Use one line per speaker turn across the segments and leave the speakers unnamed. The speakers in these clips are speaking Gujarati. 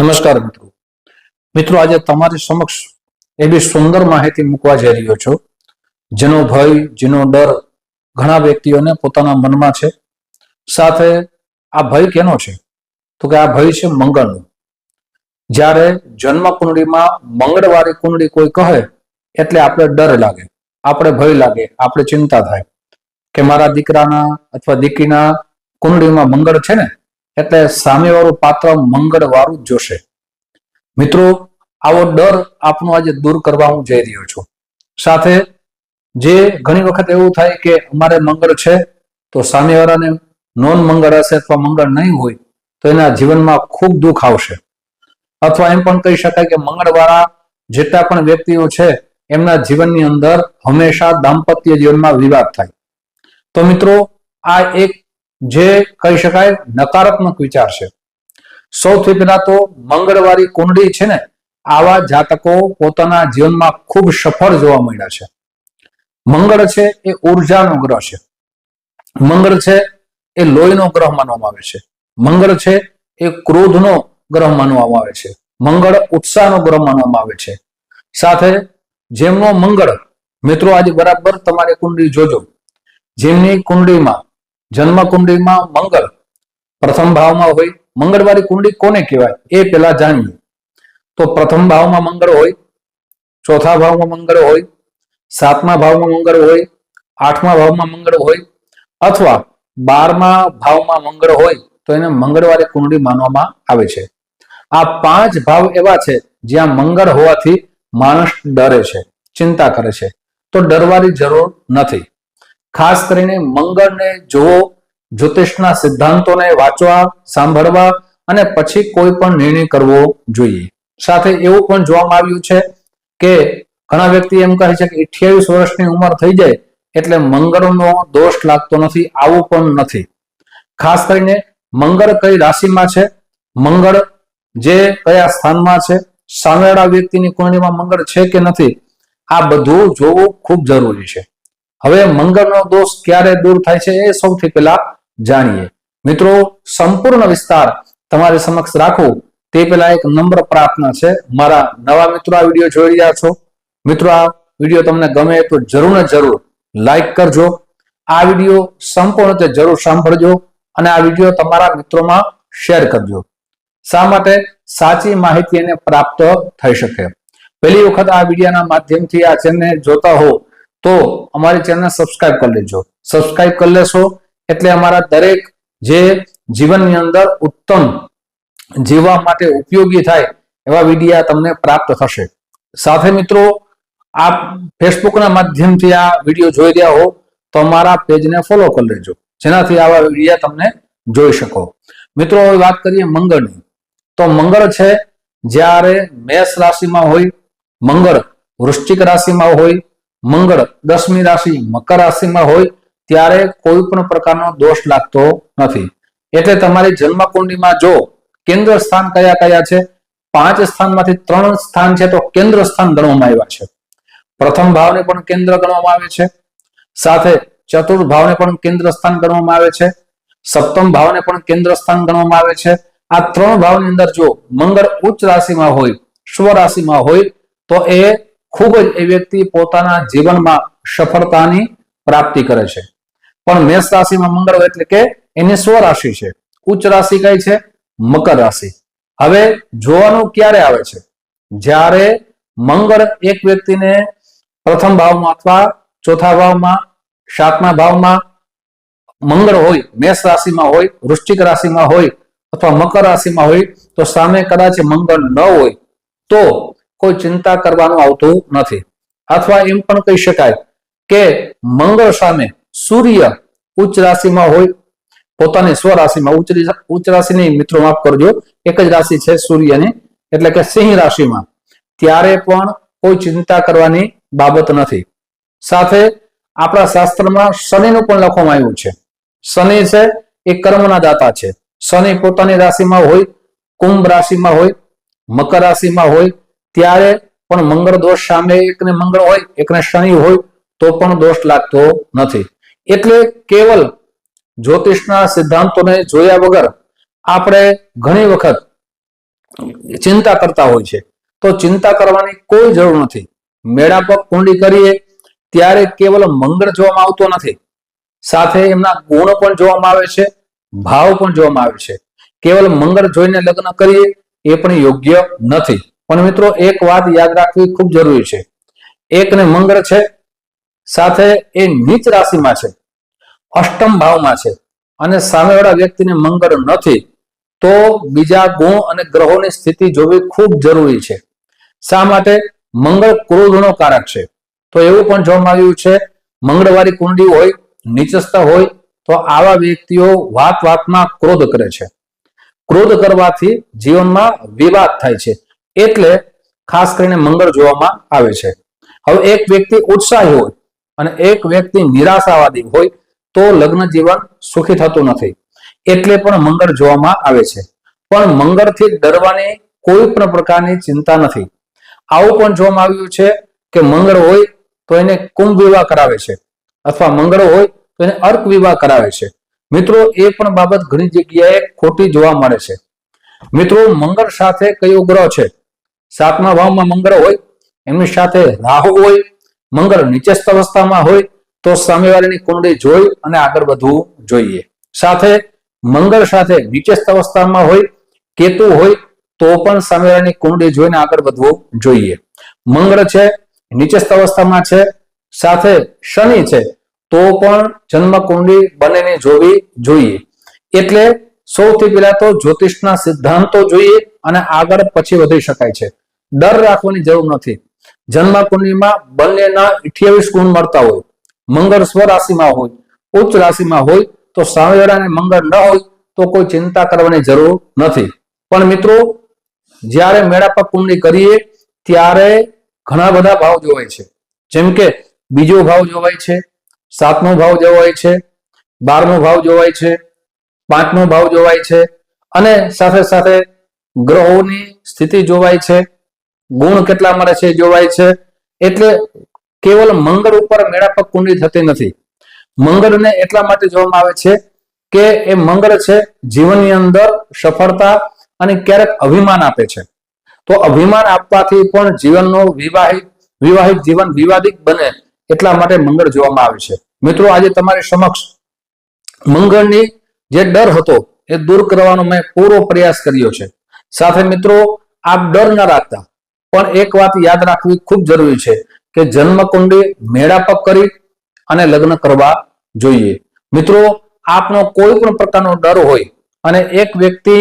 નમસ્કાર મિત્રો. મિત્રો, આજે તમારી સમક્ષ એવી સુંદર માહિતી મૂકવા જઈ રહ્યો છું. જેનો ભય, જેનો ડર ઘણા વ્યક્તિઓને પોતાના મનમાં છે. સાથે આ ભય કેનો છે? તો કે આ ભય છે મંગળનો. જ્યારે જન્મ કુંડળીમાં મંગળવારી કુંડળી કોઈ કહે, એટલે આપણે ડર લાગે, આપણે ભય લાગે, આપણે ચિંતા થાય કે મારા દીકરાના અથવા દીકરીના કુંડળીમાં મંગળ છે ને? એટલે સામેવાળું પાત્ર મંગળવાળું જ જોશે. મિત્રો, આવો ડર આપનો આજે દૂર કરવા હું જઈ રહ્યો છું. સાથે જે ઘણી વખત એવું થાય કે અમારે મંગળ છે, તો સામેવાળાને નોન મંગળ હશે અથવા મંગળ નહીં હોય, તો એના જીવનમાં ખૂબ દુઃખ આવશે. અથવા એમ પણ કહી શકાય કે મંગળવાળા જેટલા પણ વ્યક્તિઓ છે, એમના જીવનની અંદર હંમેશા દાંપત્ય જીવનમાં વિવાદ થાય. તો મિત્રો, આ એક જે કહી શકાય નકારાત્મક વિચાર છે. સૌથી પહેલા તો મંગળવારી કુંડળી છે ને, આવા જાતકો પોતાના જીવનમાં ખૂબ સફળ જોવા મળ્યા છે. મંગળ છે એ ઉર્જાનો ગ્રહ છે. મંગળ છે એ લોહીનો ગ્રહ માનવામાં આવે છે. મંગળ છે એ ક્રોધનો ગ્રહ માનવામાં આવે છે. મંગળ ઉત્સાહનો ગ્રહ માનવામાં આવે છે. સાથે જેમનો મંગળ, મિત્રો આજે બરાબર તમારી કુંડળી જોજો. જેમની કુંડળીમાં જન્મ કુંડળીમાં મંગળ પ્રથમ ભાવમાં હોય. મંગળવારી કુંડળી કોને કહેવાય? એ પેલા જાણીએ. તો પ્રથમ ભાવમાં મંગળ હોય, ચોથા ભાવમાં મંગળ હોય, સાતમા ભાવમાં મંગળ હોય, આઠમા ભાવમાં મંગળ હોય, અથવા બારમા ભાવમાં મંગળ હોય, તો એને મંગળવારી કુંડળી માનવામાં આવે છે. આ પાંચ ભાવ એવા છે જ્યાં મંગળ હોવાથી માણસ ડરે છે, ચિંતા કરે છે. તો ડરવાની જરૂર નથી. ખાસ કરીને મંગળને જોવો જ્યોતિષના સિદ્ધાંતોને વાંચવા, સાંભળવા અને પછી કોઈ પણ નિર્ણય કરવો જોઈએ. સાથે એવું પણ જોવામાં આવ્યું છે કે ઘણા વ્યક્તિ એમ કહે છે કે અઠ્યાવીસ વર્ષની ઉંમર થઈ જાય એટલે મંગળનો દોષ લાગતો નથી, આવું પણ નથી. ખાસ કરીને મંગળ કઈ રાશિમાં છે? મંગળ જે કયા સ્થાનમાં છે? સામેવાળા વ્યક્તિની કુંડળીમાં મંગળ છે કે નથી? આ બધું જોવું ખૂબ જરૂરી છે. હવે મંગળનો દોષ ક્યારે દૂર થાય છે એ સૌથી પહેલા જાણીએ. મિત્રો, સંપૂર્ણ વિસ્તાર તમારી સમક્ષ રાખવું તે પહેલા એક નમ્ર પ્રાર્થના છે. મારા નવા મિત્રો આ વીડિયો જોઈ રહ્યા છો. મિત્રો, આ વીડિયો તમને ગમે તો જરૂર ને જરૂર લાઈક કરજો. આ વીડિયો સંપૂર્ણ રીતે જરૂર સાંભળજો અને આ વીડિયો તમારા મિત્રોમાં શેર કરજો. શા માટે? સાચી માહિતી એને પ્રાપ્ત થઈ શકે. પહેલી વખત આ વિડીયોના માધ્યમથી આ ચેનલને જોતા હો તો અમારી ચેનલ સબસ્ક્રાઇબ કરી લેજો. સબસ્ક્રાઇબ કરી લેશો એટલે અમારા દરેક જે જીવનની અંદર ઉત્તમ જીવવા માટે ઉપયોગી થાય એવા વિડીયા તમને પ્રાપ્ત થશે. સાથે મિત્રો, આપ ફેસબુકના માધ્યમથી આ વીડિયો જોઈ રહ્યા હો, તો અમારા પેજને ફોલો કરી લેજો. જેનાથી આવા વિડીયા તમને જોઈ શકો. મિત્રો, હવે વાત કરીએ મંગળની. તો મંગળ છે જ્યારે મેષ રાશિમાં હોય, મંગળ વૃશ્ચિક રાશિમાં હોય મંગળ દસમી રાશિ મકર રાશિમાં હોય ત્યારે કોઈ પણ પ્રકારનો દોષ લાગતો નથી. એટલે તમારી જન્મ કુંડળીમાં જો કેન્દ્ર સ્થાન કયા કયા છે? પાંચ સ્થાનમાંથી ત્રણ સ્થાન છે તો કેન્દ્ર સ્થાન ગણવામાં આવ્યા છે. પ્રથમ ભાવને પણ કેન્દ્ર ગણવામાં આવે છે. સાથે ચતુર્થ ભાવને પણ કેન્દ્ર સ્થાન ગણવામાં આવે છે. સપ્તમ ભાવને પણ કેન્દ્ર સ્થાન ગણવામાં આવે છે. આ ત્રણ ભાવની અંદર જો મંગળ ઉચ્ચ રાશિમાં હોય સ્વ રાશિમાં હોય તો એ ખૂબ જ એ વ્યક્તિ પોતાના જીવનમાં સફળતાની પ્રાપ્તિ કરે છે. પણ મેષ રાશિમાં મંગળ એટલે કે એની સ્વરાશિ છે. ઉચ્ચ રાશિ કઈ છે? મકર રાશિ. હવે જોવાનું ક્યારે આવે છે? જ્યારે મંગળ એક વ્યક્તિને પ્રથમ ભાવમાં અથવા ચોથા ભાવમાં, સાતમા ભાવમાં મંગળ હોય, મેષ રાશિમાં હોય, વૃશ્ચિક રાશિમાં હોય અથવા મકર રાશિમાં હોય, તો સામે કદાચ મંગળ ન હોય, તો કોઈ ચિંતા કરવાનું આવતું નથી. અથવા એમ પણ કહી શકાય કે મંગળ સામે સૂર્ય ઉચ્ચ રાશિમાં હોય, પોતાની સ્વ રાશિમાં ઉચ્ચ ઉચ્ચ રાશિની મિત્રો માફ કરજો, એક જ રાશિ છે સૂર્યની, એટલે કે સિંહ રાશિમાં. ત્યારે પણ કોઈ ચિંતા કરવાની બાબત નથી. સાથે આપણા શાસ્ત્રમાં શનિનું પણ લખવામાં આવ્યું છે. શનિ છે એ કર્મના દાતા છે. શનિ પોતાની રાશિમાં હોય, કુંભ રાશિમાં હોય, મકર રાશિમાં હોય ત્યારે પણ મંગળ દોષ સામે એકને મંગળ હોય, એકને શનિ હોય, તો પણ દોષ લાગતો નથી. એટલે કેવલ જ્યોતિષના સિદ્ધાંતોને જોયા વગર આપણે ઘણી વખત ચિંતા કરતા હોય છે. તો ચિંતા કરવાની કોઈ જરૂર નથી. મેળા પર કુંડી કરીએ, ત્યારે કેવલ મંગળ જોવામાં આવતો નથી. સાથે એમના ગુણ પણ જોવામાં આવે છે, ભાવ પણ જોવામાં આવે છે. કેવલ મંગળ જોઈને લગ્ન કરીએ, એ પણ યોગ્ય નથી. પણ મિત્રો, એક વાત યાદ રાખવી ખૂબ જરૂરી છે. એકને મંગળ છે, સાથે એ નીચ રાશિમાં છે, અષ્ટમ ભાવમાં છે. અને સામેવાળા વ્યક્તિને મંગળ નથી, તો બીજા ગુણ અને ગ્રહોની સ્થિતિ જોવી ખૂબ જરૂરી છે. શા માટે? મંગળ ક્રોધનો કારક છે. તો એવું પણ જોવામાં આવ્યું છે, મંગળવારી કુંડી હોય, નીચસ્થ હોય, તો આવા વ્યક્તિઓ વાત વાતમાં ક્રોધ કરે છે. ક્રોધ કરવાથી જીવનમાં વિવાદ થાય છે. એટલે ખાસ કરીને મંગળ જોવામાં આવે છે. હવે એક વ્યક્તિ ઉત્સાહી હોય અને એક વ્યક્તિ નિરાશાવાદી હોય તો લગ્ન જીવન સુખી થતું નથી. એટલે પણ મંગળ જોવામાં આવે છે. પણ મંગળથી ડરવાની કોઈ પણ પ્રકારની ચિંતા નથી. આવું પણ જોવામાં આવ્યું છે કે મંગળ હોય તો એને કુંભ વિવાહ કરાવે છે અથવા મંગળ હોય તો એને અર્ક વિવાહ કરાવે છે. મિત્રો, એ પણ બાબત ઘણી જગ્યાએ ખોટી જોવા મળે છે. મિત્રો, મંગળ સાથે કયો ગ્રહ છે? સાતમા ભાવમાં મંગળ હોય, એમની સાથે રાહુ હોય, મંગળ નીચસ્થ અવસ્થામાં હોય, તો સામેવાળાની કુંડળી જોઈ અને આગળ વધવું જોઈએ. સાથે મંગળ સાથે નીચસ્થ અવસ્થામાં હોય, કેતુ હોય, તો પણ સામેવાળાની કુંડળી જોઈને આગળ વધવું જોઈએ. મંગળ છે, નીચસ્થ અવસ્થામાં છે, સાથે શનિ છે, તો પણ જન્મ કુંડળી બંનેને જોવી જોઈએ. એટલે સૌથી પહેલા તો જ્યોતિષના સિદ્ધાંતો જોઈએ અને આગળ પછી વધી શકાય છે. ડર રાખવાની જરૂર નથી. જન્મ કુંડલીમાં બંનેના અઠ્યાવીસ ગુણ મળતા હોય. મંગળ સ્વ રાશિમાં હોય, ઉચ્ચ રાશિમાં હોય, તો સામેવાળાને મંગળ ન હોય, તો કોઈ ચિંતા કરવાની જરૂર નથી. પણ મિત્રો, જ્યારે મેળા પર કુંડલી કરીએ, ત્યારે ઘણા બધા ભાવ જોવાય છે. જેમ કે બીજો ભાવ જોવાય છે, સાતમો ભાવ જોવાય છે, બારમો ભાવ જોવાય છે, પાંચમો ભાવ જોવાય છે, અને સાથે સાથે ગ્રહોની સ્થિતિ જોવાય છે. ગુણ કેટલા મળે છે જોવાય છે. એટલે કેવલ મંગળ ઉપર મેળા પર કુંડળી થતી નથી. મંગળને એટલા માટે જોવામાં આવે છે કે એ મંગળ છે જીવનની અંદર સફળતા અને ક્યારેક અભિમાન આપે છે. તો અભિમાન આપવાથી પણ જીવનનો વિવાહિત વિવાહિત જીવન વિવાદિત બને એટલા માટે મંગળ જોવામાં આવે છે. મિત્રો, આજે તમારી સમક્ષ મંગળની જે ડર હતો એ દૂર કરવાનો મેં પૂરો પ્રયાસ કર્યો છે. સાથે મિત્રો, આપ ડર ન રાખતા. પણ એક વાત યાદ રાખવી ખૂબ જરૂરી છે કે જન્મ કુંડી મેળાપક કરી અને લગ્ન કરવા જોઈએ. મિત્રો, આપનો કોઈ પણ પ્રકારનો ડર હોય અને એક વ્યક્તિ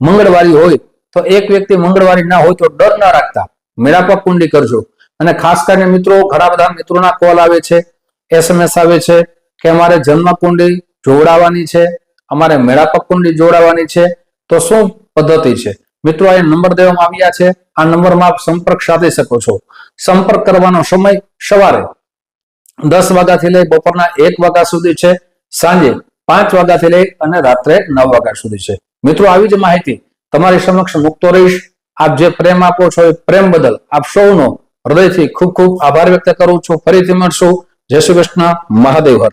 મંગળવારી હોય, તો એક વ્યક્તિ મંગળવારી ના હોય તો ડર ના રાખતા. મેળાપક કુંડી કરજો. અને ખાસ કરીને મિત્રો, ઘણા બધા મિત્રોના કોલ આવે છે એસએમએસ આવે છે કે અમારે જન્મ કુંડી જોડાવાની છે, અમારે મેળાપક કુંડી જોડાવાની છે. તો શું પદ્ધતિ છે? મિત્રો, આ નંબર દેવામાં આવ્યા છે. આ નંબરમાં આપ સંપર્ક સાધી શકો છો. સંપર્ક કરવાનો સમય સવારે દસ વાગ્યાથી લઈ બપોરના એક વાગ્યા સુધી છે, સાંજે પાંચ વાગ્યાથી લઈ અને રાત્રે નવ વાગ્યા સુધી છે. મિત્રો, આવી જ માહિતી તમારી સમક્ષ મૂકતો રહીશ. આપ જે પ્રેમ આપો છો એ પ્રેમ બદલ આપ સૌનો હૃદયથી ખૂબ ખૂબ આભાર વ્યક્ત કરું છું. ફરીથી મળશું. જય શ્રી કૃષ્ણ. મહાદેવ હર.